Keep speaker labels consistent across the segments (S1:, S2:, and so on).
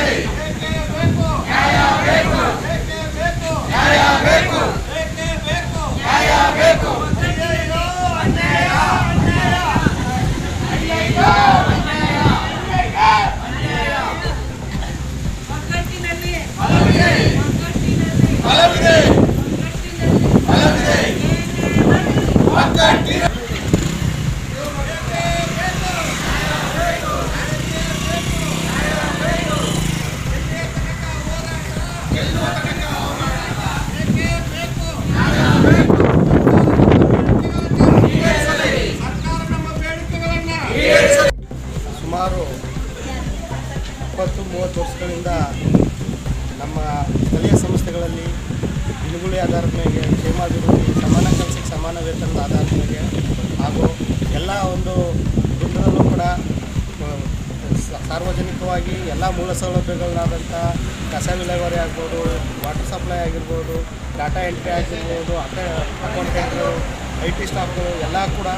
S1: Hey!
S2: ಸುಮಾರು ಇಪ್ಪತ್ತು, ಮೂವತ್ತು ವರ್ಷಗಳಿಂದ ನಮ್ಮ ಸ್ಥಳೀಯ ಸಂಸ್ಥೆಗಳಲ್ಲಿ ದಿನಗೂಲಿ ಆಧಾರದ ಮೇಲೆ ಕ್ಷೇಮಾಭಿವೃದ್ಧಿ, ಸಮಾನ ಕೆಲಸಕ್ಕೆ ಸಮಾನ ವೇತನದ ಆಧಾರದ ಮೇಲೆ ಹಾಗೂ ಎಲ್ಲ ಒಂದು ವೃಂದದಲ್ಲೂ ಕೂಡ ಸಾರ್ವಜನಿಕವಾಗಿ ಎಲ್ಲ ಮೂಲ ಸೌಲಭ್ಯಗಳನ್ನಾದಂಥ ಕಸ ವಿಲೇವಾರಿ ಆಗ್ಬೋದು, ವಾಟರ್ ಸಪ್ಲೈ ಆಗಿರ್ಬೋದು, ಡಾಟಾ ಎಂಟ್ರಿ ಆಗಿರ್ಬೋದು, ಅಕೌಂಟ್ ಅಕೌಂಟೆಂಟ್ರು ಐ ಟಿ ಸ್ಟಾಫ್ಗಳು ಎಲ್ಲ ಕೂಡ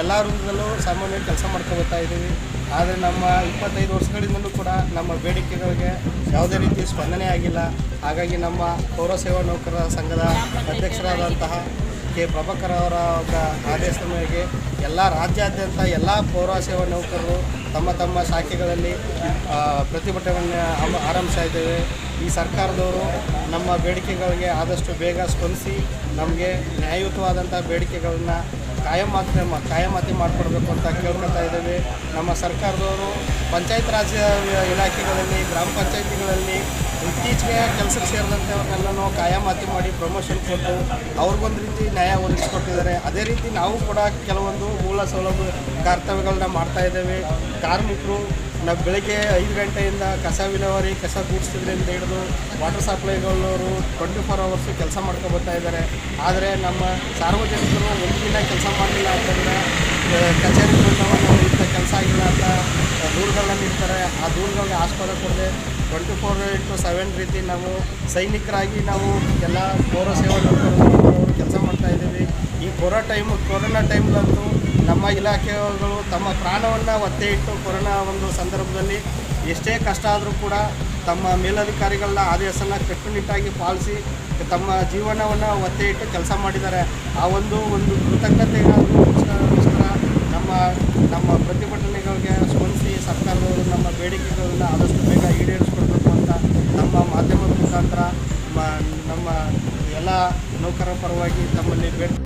S2: ಎಲ್ಲ ವೃಂದದಲ್ಲೂ ಸಾಮಾನ್ಯವಾಗಿ ಕೆಲಸ ಮಾಡ್ಕೊಬರ್ತಾ ಇದ್ದೀವಿ. ಆದರೆ ನಮ್ಮ ಇಪ್ಪತ್ತೈದು ವರ್ಷಗಳಿಂದಲೂ ಕೂಡ ನಮ್ಮ ಬೇಡಿಕೆಗಳಿಗೆ ಯಾವುದೇ ರೀತಿ ಸ್ಪಂದನೆ ಆಗಿಲ್ಲ. ಹಾಗಾಗಿ ನಮ್ಮ ಪೌರ ಸೇವಾ ನೌಕರರ ಸಂಘದ ಅಧ್ಯಕ್ಷರಾದಂತಹ ಕೆ ಪ್ರಭಾಕರ್ ಅವರ ಆದೇಶದ ಮೇರೆಗೆ ಎಲ್ಲ ರಾಜ್ಯಾದ್ಯಂತ ಎಲ್ಲ ಪೌರ ಸೇವಾ ನೌಕರರು ತಮ್ಮ ತಮ್ಮ ಶಾಖೆಗಳಲ್ಲಿ ಪ್ರತಿಭಟನೆ ಆರಂಭಿಸ್ತಾ ಇದ್ದೇವೆ. ಈ ಸರ್ಕಾರದವರು ನಮ್ಮ ಬೇಡಿಕೆಗಳಿಗೆ ಆದಷ್ಟು ಬೇಗ ಸ್ಪಂದಿಸಿ ನಮಗೆ ನ್ಯಾಯಯುತವಾದಂಥ ಬೇಡಿಕೆಗಳನ್ನ ಕಾಯಮಾತಿ ಕಾಯಮಾತಿ ಮಾಡಿಕೊಡ್ಬೇಕು ಅಂತ ಕೇಳ್ಕೊತಾ ಇದ್ದೇವೆ. ನಮ್ಮ ಸರ್ಕಾರದವರು ಪಂಚಾಯತ್ ರಾಜ್ ಇಲಾಖೆಗಳಲ್ಲಿ, ಗ್ರಾಮ ಪಂಚಾಯತಿಗಳಲ್ಲಿ ಇತ್ತೀಚೆಗೆ ಕೆಲಸಕ್ಕೆ ಸೇರಿದಂಥವ್ರನ್ನೆಲ್ಲನೂ ಕಾಯಮಾತಿ ಮಾಡಿ ಪ್ರಮೋಷನ್ ಕೊಟ್ಟು ಅವ್ರಿಗೊಂದು ರೀತಿ ನ್ಯಾಯ ಒದಗಿಸ್ಕೊಟ್ಟಿದ್ದಾರೆ. ಅದೇ ರೀತಿ ನಾವು ಕೂಡ ಕೆಲವೊಂದು ಮೂಲ ಸೌಲಭ್ಯ ಕರ್ತವ್ಯಗಳನ್ನ ಮಾಡ್ತಾ ಇದ್ದೇವೆ. ಕಾರ್ಮಿಕರು ನಾವು ಬೆಳಗ್ಗೆ ಐದು ಗಂಟೆಯಿಂದ ಕಸ ವಿಲೇವಾರಿ, ಕಸ ಗೂಡಿಸಿದ್ರಿಂದ ಹಿಡಿದು ವಾಟರ್ ಸಪ್ಲೈಗಳವರು ಟ್ವೆಂಟಿ ಫೋರ್ ಅವರ್ಸು ಕೆಲಸ ಮಾಡ್ಕೊಂಡು ಬರ್ತಾ ಇದ್ದಾರೆ. ಆದರೆ ನಮ್ಮ ಸಾರ್ವಜನಿಕರು ಒಂದಿನ ದಿನ ಕೆಲಸ ಮಾಡಲಿಲ್ಲ ಅಂತಂದರೆ ಕಚೇರಿ ನಾವು ಇಂಥ ಕೆಲಸ ಆಗಿಲ್ಲ ಅಂತ ದೂರುಗಳನ್ನ ನೀಡ್ತಾರೆ. ಆ ದೂರುಗಳಿಗೆ ಆಸ್ಪದ ಕೊಡದೆ ಟ್ವೆಂಟಿ ಫೋರ್ ಇಂಟು ಸೆವೆನ್ ರೀತಿ ನಾವು ಸೈನಿಕರಾಗಿ ನಾವು ಎಲ್ಲ ಪೌರ ಸೇವಾ ಕೆಲಸ ಮಾಡ್ತಾ ಇದ್ದೀವಿ. ಈ ಕೊರೋ ಟೈಮು, ಕೊರೋನಾ ಟೈಮ್ಲಂತೂ ನಮ್ಮ ಇಲಾಖೆಗಳು ತಮ್ಮ ಪ್ರಾಣವನ್ನು ಒತ್ತೆ ಇಟ್ಟು ಕೊರೋನಾ ಒಂದು ಸಂದರ್ಭದಲ್ಲಿ ಎಷ್ಟೇ ಕಷ್ಟ ಆದರೂ ಕೂಡ ತಮ್ಮ ಮೇಲಧಿಕಾರಿಗಳ ಆದೇಶನ ಕಟ್ಟುನಿಟ್ಟಾಗಿ ಪಾಲಿಸಿ ತಮ್ಮ ಜೀವನವನ್ನು ಒತ್ತೆ ಇಟ್ಟು ಕೆಲಸ ಮಾಡಿದ್ದಾರೆ. ಆ ಒಂದು ಒಂದು ಕೃತಜ್ಞತೆಗೋಸ್ಕರ ನಮ್ಮ ನಮ್ಮ ಪ್ರತಿಭಟನೆಗಳಿಗೆ ಸ್ಪಂದಿಸಿ ಸರ್ಕಾರದವರು ನಮ್ಮ ಬೇಡಿಕೆಗಳನ್ನ ಆದಷ್ಟು ಬೇಗ ಈಡೇರಿಸ್ಕೊಡ್ಬೇಕು ಅಂತ ನಮ್ಮ ಮಾಧ್ಯಮದ ಮುಖಾಂತರ ನಮ್ಮ ಎಲ್ಲ ನೌಕರರ ಪರವಾಗಿ ತಮ್ಮಲ್ಲಿ ಬೇಡಿ